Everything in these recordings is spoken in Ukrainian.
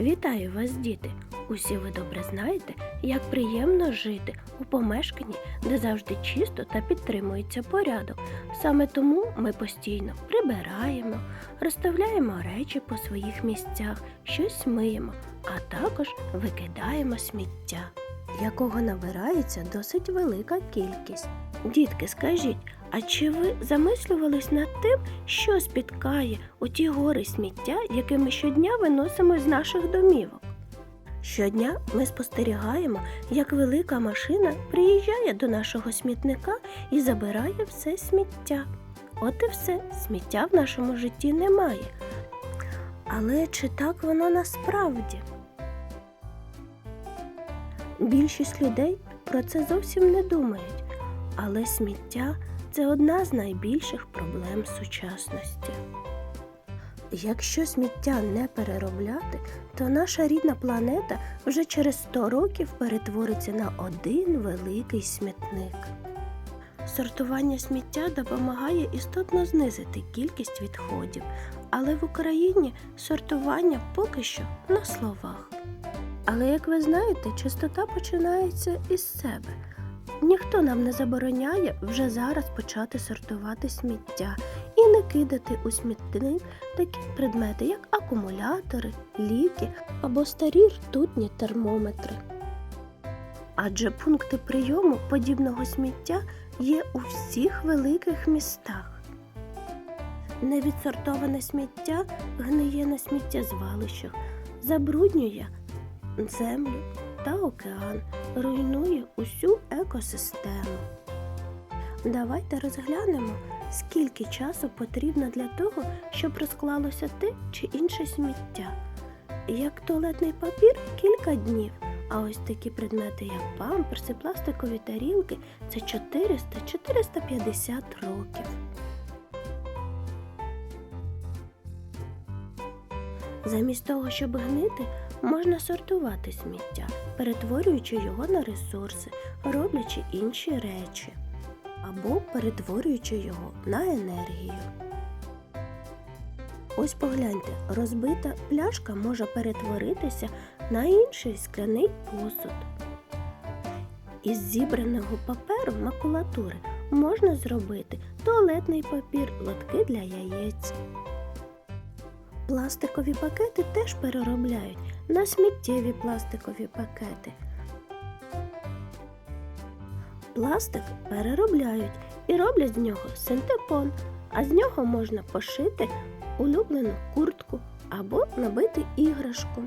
Вітаю вас, діти! Усі ви добре знаєте, як приємно жити у помешканні, де завжди чисто та підтримується порядок. Саме тому ми постійно прибираємо, розставляємо речі по своїх місцях, щось миємо, а також викидаємо сміття, якого набирається досить велика кількість. Дітки, скажіть, а чи ви замислювались над тим, що спіткає у ті гори сміття, яке ми щодня виносимо з наших домівок? Щодня ми спостерігаємо, як велика машина приїжджає до нашого смітника і забирає все сміття. От і все, сміття в нашому житті немає. Але чи так воно насправді? Більшість людей про це зовсім не думають, але сміття це одна з найбільших проблем сучасності. Якщо сміття не переробляти, то наша рідна планета вже через 100 років перетвориться на один великий смітник. Сортування сміття допомагає істотно знизити кількість відходів, але в Україні сортування поки що на словах. Але як ви знаєте, чистота починається із себе. Ніхто нам не забороняє вже зараз почати сортувати сміття і не кидати у смітник такі предмети, як акумулятори, ліки або старі ртутні термометри. Адже пункти прийому подібного сміття є у всіх великих містах. Невідсортоване сміття гниє на сміттєзвалищах, забруднює землю та океан, руйнує усю екосистему. Давайте розглянемо, скільки часу потрібно для того, щоб розклалося те чи інше сміття. Як туалетний папір кілька днів, а ось такі предмети, як памперси, пластикові тарілки це 400-450 років. Замість того, щоб гнити, можна сортувати сміття, перетворюючи його на ресурси, роблячи інші речі або перетворюючи його на енергію. Ось погляньте, розбита пляшка може перетворитися на інший скляний посуд. Із зібраного паперу макулатури можна зробити туалетний папір, лотки для яєць. Пластикові пакети теж переробляють на сміттєві пластикові пакети. Пластик переробляють і роблять з нього синтепон, а з нього можна пошити улюблену куртку або набити іграшку.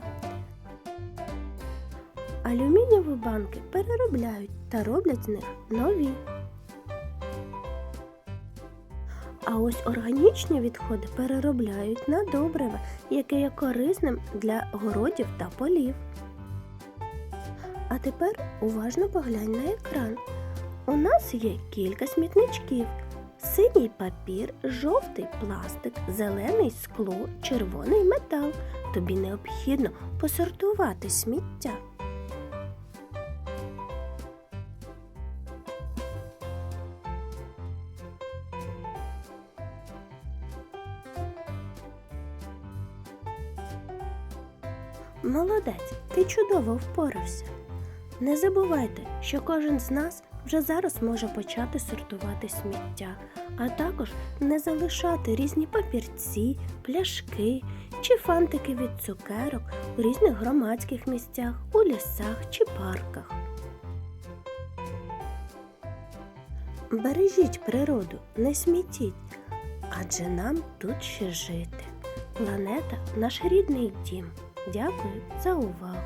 Алюмінієві банки переробляють та роблять з них нові. А ось органічні відходи переробляють на добриве, яке є корисним для городів та полів. А тепер уважно поглянь на екран. У нас є кілька смітничків: синій папір, жовтий пластик, зелений скло, червоний метал. Тобі необхідно посортувати сміття. Молодець, ти чудово впорався. Не забувайте, що кожен з нас вже зараз може почати сортувати сміття, а також не залишати різні папірці, пляшки чи фантики від цукерок у різних громадських місцях, у лісах чи парках. Бережіть природу, не смітіть, адже нам тут ще жити. Планета наш рідний дім. Дякую за увагу!